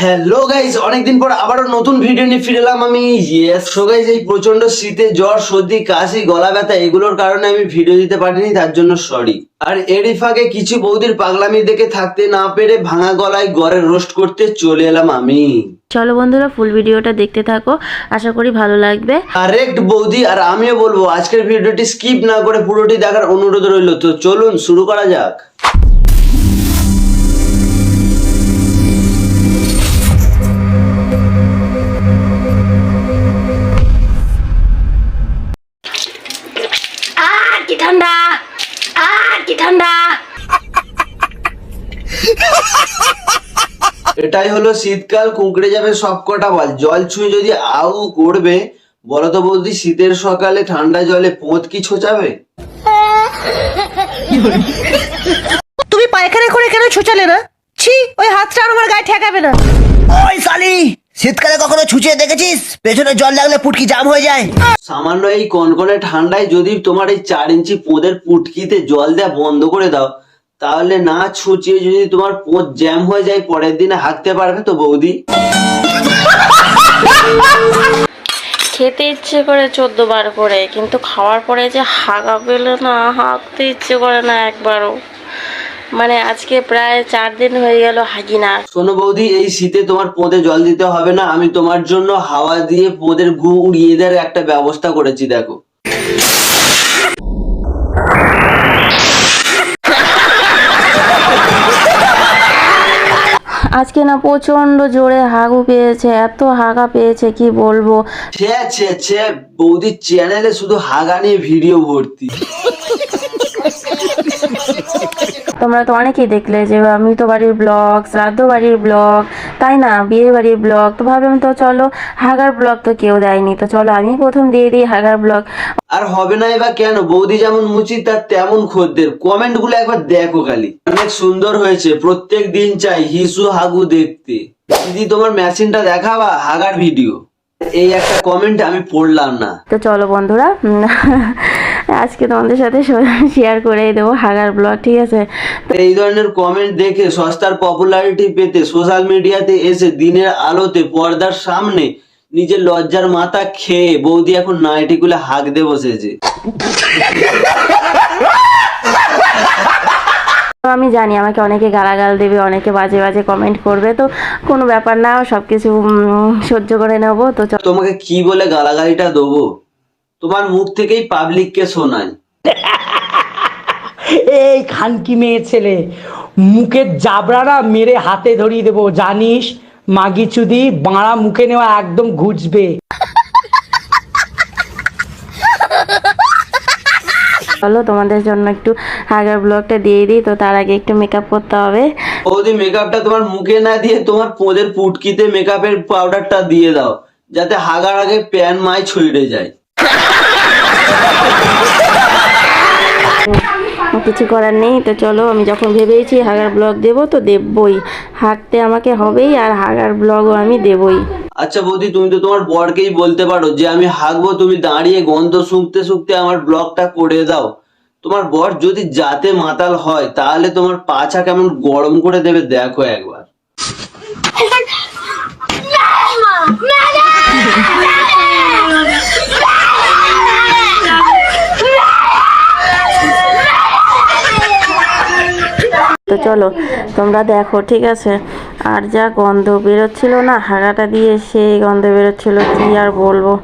Hello guys অনেকদিন পর আবারও নতুন ভিডিও নিয়ে ফিরে এলাম আমি। সো গাইস এই প্রচণ্ড শীতে জ্বর সর্দি কাশি গলা ব্যথা এগুলোর কারণে আমি ভিডিও দিতে পারিনি তার জন্য সরি আর এরই ফাঁকে কিছু বৌদির পাগলামি দেখে থাকতে না পেরে ভাঙা গলায় গড়ে রোস্ট করতে চলে এলাম আমি। চলো বন্ধুরা ফুল ভিডিওটা দেখতে থাকো। আশা করি ভালো লাগবে। কারেক্ট বৌদি আর আমিও বলব আজকের ভিডিওটি স্কিপ না করে পুরোটি দেখার অনুরোধ রইল। তো চলুন শুরু করা যাক। এটাই হলো শীতকাল কুঁকড়ে যাবে সব কটা বল। জল ছুঁয়ে যদি আউ করবে বলো তো বৌদি শীতের সকালে ঠান্ডা জলে পোঁত কি ছোচাবে? তুমি পায়খানা করে কেন ছোচালে না? ছি ওই হাতটা আর আমার গায়ে ঠেকাবে না। ওই শালি শীতকালে কখনো ছুঁচিয়ে দেখেছিস? পেছনে জল লাগলে পুটকি জাম হয়ে যায়। সামান্য এই কনকনে ঠান্ডায় যদি তোমার এই চার ইঞ্চি পোঁদের পুটকিতে জল দেওয়া বন্ধ করে দাও তাহলে না ছুচিয়ে যদি তোমার পোঁত জ্যাম হয়ে যায় পরের দিনে হাঁকতে পারবে তো বৌদি? খেতে ইচ্ছে করে চোদ্দ বার করে কিন্তু খাওয়ার পরে যে হাগা পেলে না হাঁকতে ইচ্ছে করে না একবারও। মানে আজকে প্রায় চার দিন হয়ে গেল হাগি না শোনো বৌদি এই শীতে তোমার পোঁদে জল দিতে হবে না আমি তোমার জন্য হাওয়া দিয়ে পোঁদের গু উড়িয়ে দেওয়ার একটা ব্যবস্থা করেছি দেখো। আজকে না প্রচণ্ড জোরে হাগু পেয়েছে, এত হাগা পেয়েছে, কি বলব? ছে বৌদির চ্যানেলে শুধু হাগা নিয়ে ভিডিও ভর্তি। তোমরা তো অনেকেই দেখলে যে মৃত বাড়ির ব্লগ শ্রাদ্ধ বাড়ির ব্লগ তাই না? বিয়ে বাড়ির ব্লগ। তো ভাবলাম তো চলো হাগার ব্লগ তো কেউ দেয়নি। তো চলো আমি প্রথম দিয়ে দিই হাগার ব্লগ। আর হবে না এবার কেন? বৌদি যেমন মুচি তার তেমন খদ্দের। কমেন্টগুলো একবার দেখো খালি। অনেক সুন্দর হয়েছে। প্রত্যেক দিন চাই হিসু হাগু দেখতে। দিদি তোমার মেশিনটা দেখাবা? হাগার ভিডিও। এই একটা কমেন্ট আমি পড়লাম না। তো চলো বন্ধুরা আজকে তোমাদের সাথে শেয়ার করে দেবো হাগার ব্লগ ঠিক আছে? এই ধরনের কমেন্ট দেখে সস্তার পপুলারিটি পেতে সোশ্যাল মিডিয়াতে এসে দিনের আলোতে পর্দার সামনে নিজের লজ্জার মাথা খেয়ে বৌদি এখন নাইটি গুলো হাঁক দিয়ে বসেছে। তো আমি জানি আমাকে অনেকে গালাগাল দেবে অনেকে বাজে বাজে কমেন্ট করবে তো কোনো ব্যাপার না সব কিছু সহ্য করে নেব তো তোমাকে কি বলে গালাগালিটা দেবো? তোমার মুখ থেকেই পাবলিককে শোনায়। এই খানকি মেয়ে ছেলে মুখের জাবরারা মেরে হাতে ধরিয়ে দেবো জানিস? মাগি চুদি বাঁড়া মুখে নেওয়া একদম ঘুচবে। চলো তোমাদের জন্য একটু হাগার ব্লগটা দিয়ে দিই তো তার আগে একটু মেকআপ করতে হবে। বৌদি মেকআপটা তোমার মুখে না দিয়ে তোমার পোদের পুটকিতে মেকআপের পাউডারটা দিয়ে দাও যাতে হাগার আগে প্যান মাই ছড়িয়ে যায়। কিছু করার নেই, তো চলো আমি যখন ভেবেছি হাগার ব্লগ দেবো, তো দেবই। হাঁকতে আমাকে হবেই আর হাগার ব্লগও আমি দেবই। আচ্ছা বৌদি, তুমি তো তোমার বরকেই বলতে পারো যে আমি হাঁকবো তুমি দাঁড়িয়ে গন্ধ শুঁকতে শুঁকতে আমার ব্লগটা করে দাও। তোমার বর যদি যাতে মাতাল হয়, তাহলে তোমার পাছা কেমন গরম করে দেবে, দেখো একবার। চলো তোমরা দেখো ঠিক আছে? আর যা গন্ধ বেরোচ্ছিল না হাগাটা দিয়ে সেই গন্ধ বেরোচ্ছিল কি আর বলব?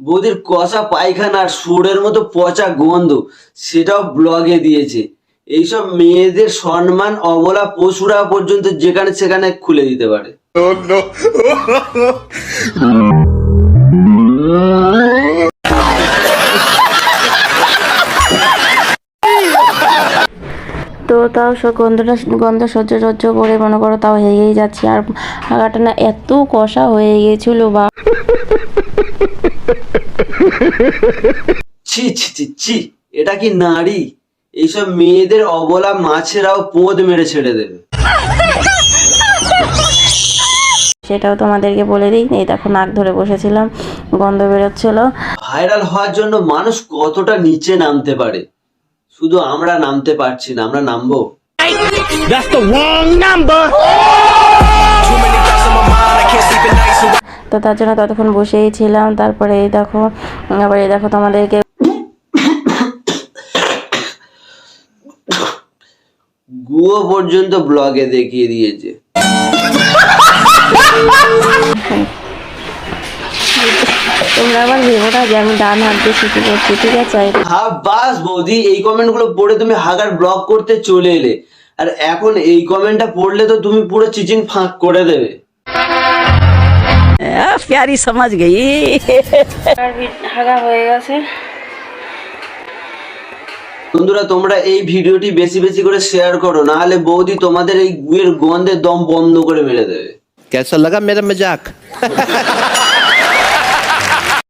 বৌদির কষা পায়খানা আর সুরের মতো পচা গন্ধ সেটাও ব্লগে দিয়েছে। এইসব মেয়েদের সম্মান অবলা পশুরা পর্যন্ত যেখানে সেখানে খুলে দিতে পারে। তো তাও গন্ধটা গন্ধ সহ্য সহ্য করে মনে করো তাও হেগেই যাচ্ছি। আর হাগাটা না এত কষা হয়ে গিয়েছিল বা ছি ছি ছি ছি এটা কি নারী? এইসব মেয়েদের অবলা মাছেরাও পোদ মেরে ছেড়ে দেবে। সেটাও তোমাদেরকে বলে দিই। এই দেখো নাক ধরে বসেছিলাম গন্ধ বেরোচ্ছিল। ভাইরাল হওয়ার জন্য মানুষ কতটা নিচে নামতে পারে? শুধু আমরা নামতে পারছি না আমরা নামবো। তো তার জন্য ততক্ষণ বসেই ছিলাম তারপরে এই দেখো আবার এই দেখো তোমাদেরকে গুয়ো পর্যন্ত ব্লগে দেখিয়ে দিয়েছে। আমি ডান হাত দিয়ে করছি ঠিক আছে? হ্যাঁ, বাস বৌদি এই কমেন্টগুলো পড়ে তুমি হাগার ব্লক করতে চলে এলে। আর এখন এই কমেন্টটা পড়লে তো তুমি পুরো ফাঁক করে দেবে। প্যারি সমাজ গেই। হাগা হয়ে গেছে। বন্ধুরা তোমরা এই ভিডিওটি বেশি বেশি করে শেয়ার করো না হলে বৌদি তোমাদের এই গুয়ের গন্ধে দম বন্ধ করে মেরে দেবে। কেসা লাগা মেরা মজাক